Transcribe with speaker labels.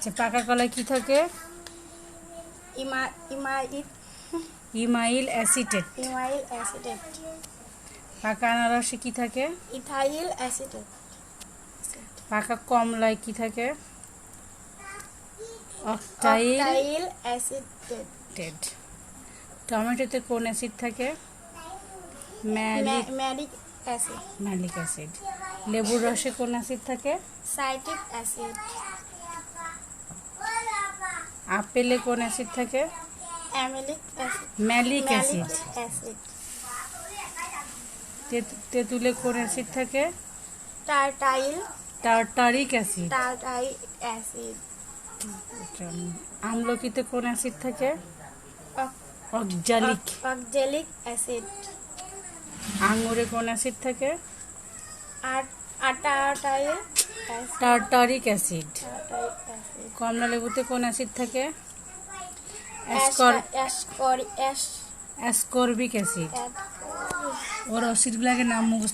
Speaker 1: আচ্ছা পাকা কলায় কি থাকে?
Speaker 2: ইমা amyl.
Speaker 1: Amyl acetate.
Speaker 2: Amyl acetate
Speaker 1: পাকা আনারসে কি থাকে?
Speaker 2: ইথাইল অ্যাসিডেট
Speaker 1: পাকা কমলায় কি থাকে? অক্টাইল টেড টমেটোতে কোন অ্যাসিড থাকে? Malic
Speaker 2: acid.
Speaker 1: Malic acid. লেবুর রসে কোন অ্যাসিড থাকে?
Speaker 2: Citric acid.
Speaker 1: আপেলে কোন অ্যাসিড থাকে? Malic acid. তেঁতুলে কোন অ্যাসিড থাকে?
Speaker 2: টার্টাইল।
Speaker 1: Tartaric acid.
Speaker 2: টার্টাইল অ্যাসিড।
Speaker 1: আমলকিতে কোন অ্যাসিড থাকে? অক্জালিক।
Speaker 2: Oxalic acid.
Speaker 1: আঙুরে কোন অ্যাসিড থাকে?
Speaker 2: আর আটাটাইল অ্যাসিড
Speaker 1: টার্টারিক
Speaker 2: অ্যাসিড
Speaker 1: কমলা লেবুতে কোন অ্যাসিড থাকে? অ্যাসকর
Speaker 2: অ্যাসকর অ্যাস
Speaker 1: অ্যাসকর্বিক অ্যাসিড ওর অ্যাসিডগুলোকে নাম মুখস্থ